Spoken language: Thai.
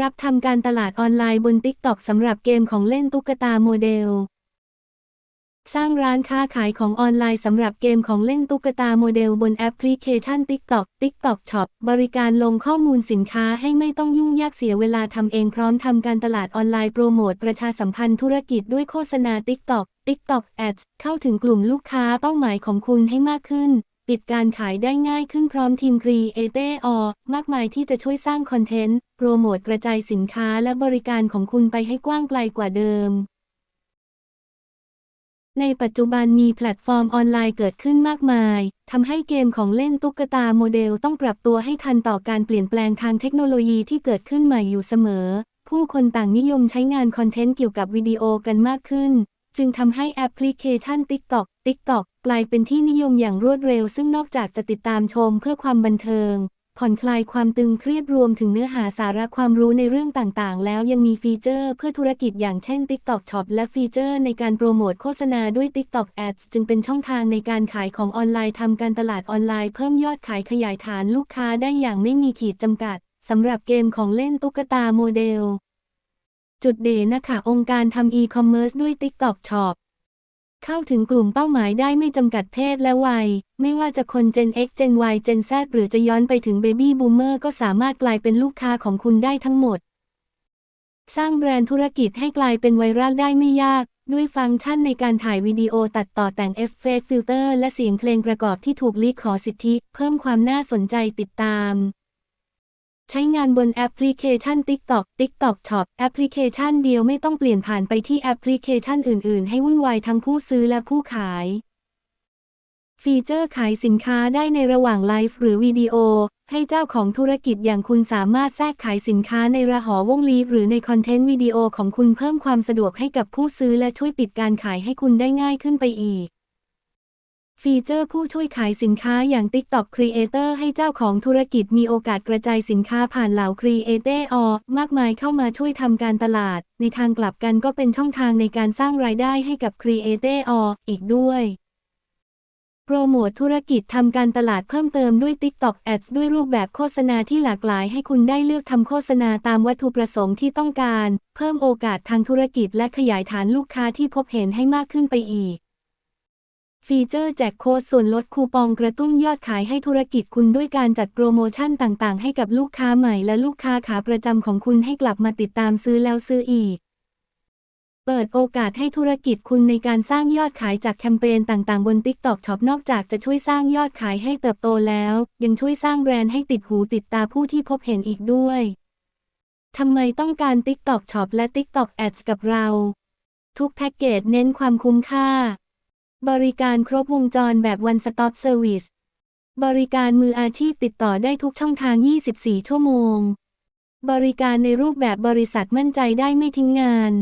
รับทำการตลาดออนไลน์บน TikTok สำหรับเกมของเล่นตุ๊กตาโมเดล สร้างร้านค้าขายของออนไลน์สำหรับเกมของเล่นตุ๊กตาโมเดลบนแอปพลิเคชัน TikTok TikTok Shop บริการลงข้อมูลสินค้าให้ไม่ต้องยุ่งยากเสียเวลาทำเองพร้อมทำการตลาดออนไลน์โปรโมทประชาสัมพันธ์ธุรกิจด้วยโฆษณา TikTok TikTok Ads เข้าถึงกลุ่มลูกค้าเป้าหมายของคุณให้มากขึ้น ปิดการขายได้ง่ายขึ้นพร้อมทีมครีเอเตอร์มากมายที่จะช่วยสร้างคอนเทนต์ โปรโมทกระจายสินค้าและบริการของคุณไปให้กว้างไกลกว่าเดิม ในปัจจุบันมีแพลตฟอร์มออนไลน์เกิดขึ้นมากมายทำให้เกมของเล่นตุ๊กตาโมเดลต้องปรับตัวให้ทันต่อการเปลี่ยนแปลงทางเทคโนโลยีที่เกิดขึ้นใหม่อยู่เสมอ ผู้คนต่างนิยมใช้งานคอนเทนต์เกี่ยวกับวิดีโอกันมากขึ้น จึงทำให้แอปพลิเคชัน TikTok TikTok กลายเป็นที่นิยมอย่างรวดเร็ว ซึ่งนอกจากจะติดตามชมเพื่อความบันเทิง ผ่อนคลายความตึงเครียดรวมถึงเนื้อหาสาระความรู้ในเรื่องต่างๆ แล้วยังมีฟีเจอร์เพื่อธุรกิจอย่างเช่น TikTok Shop และฟีเจอร์ในการโปรโมทโฆษณาด้วย TikTok Ads จึงเป็นช่องทางในการขายของออนไลน์ทำการตลาดออนไลน์เพิ่มยอดขายขยายฐานลูกค้าได้อย่างไม่มีขีดจำกัดสำหรับเกมของเล่นตุ๊กตาโมเดล จุดเด่นนะคะองค์การทำอีคอมเมิร์ซด้วย TikTok Shop เข้าถึงกลุ่มเป้าหมายได้ไม่จำกัดเพศและวัย ไม่ว่าจะคน Gen X Gen Y Gen Z หรือจะย้อนไปถึง Baby Boomer ก็สามารถกลายเป็นลูกค้าของคุณได้ทั้งหมด สร้างแบรนด์ธุรกิจให้กลายเป็นไวรัลได้ไม่ยาก ด้วยฟังก์ชันในการถ่ายวิดีโอตัดต่อแต่งเอฟเฟกต์ฟิลเตอร์และเสียงเพลงประกอบที่ถูกลีกขสิทธิ เพิ่มความน่าสนใจติดตาม ใช้งานบนแอปพลิเคชัน TikTok TikTok Shop แอปพลิเคชันเดียวไม่ต้องเปลี่ยนผ่านไปที่แอปพลิเคชันอื่น ๆ ให้วุ่นวายทั้งผู้ซื้อและผู้ขาย ฟีเจอร์ขายสินค้าได้ในระหว่างไลฟ์หรือวิดีโอ ให้เจ้าของธุรกิจอย่างคุณสามารถแทรกขายสินค้าในระหอวงลีฟหรือในคอนเทนต์วิดีโอของคุณเพิ่มความสะดวกให้กับผู้ซื้อและช่วยปิดการขายให้คุณได้ง่ายขึ้นไปอีก ฟีเจอร์ผู้ช่วยขายสินค้าอย่าง TikTok Creator ให้เจ้าของธุรกิจมีโอกาสกระจายสินค้าผ่านเหล่า Creator มากมายเข้ามาช่วยทำการตลาด ในทางกลับกันก็เป็นช่องทางในการสร้างรายได้ให้กับ Creator อีกด้วยโปรโมทธุรกิจทำการตลาดเพิ่มเติมด้วย TikTok Ads ด้วยรูปแบบโฆษณาที่หลากหลายให้คุณได้เลือกทำโฆษณาตามวัตถุประสงค์ที่ต้องการ เพิ่มโอกาสทางธุรกิจและขยายฐานลูกค้าที่พบเห็นให้มากขึ้นไปอีก ฟีเจอร์แจกโค้ดส่วนลดคูปองกระตุ้นยอดขายให้ธุรกิจคุณด้วยการจัดโปรโมชั่นต่างๆ ให้กับลูกค้าใหม่และลูกค้าขาประจำของคุณให้กลับมาติดตามซื้อแล้วซื้ออีก เปิดโอกาสให้ธุรกิจคุณในการสร้างยอดขายจากแคมเปญต่างๆ บน TikTok Shop นอกจากจะช่วยสร้างยอดขายให้เติบโตแล้ว ยังช่วยสร้างแบรนด์ให้ติดหูติดตาผู้ที่พบเห็นอีกด้วยทำไมต้องการ TikTok Shop และ TikTok Ads กับเรา ทุกแพ็กเกจเน้นความคุ้มค่า บริการครบวงจรแบบ One Stop Service บริการมืออาชีพติดต่อได้ทุกช่องทาง 24 ชั่วโมง บริการในรูปแบบบริษัทมั่นใจได้ไม่ทิ้งงาน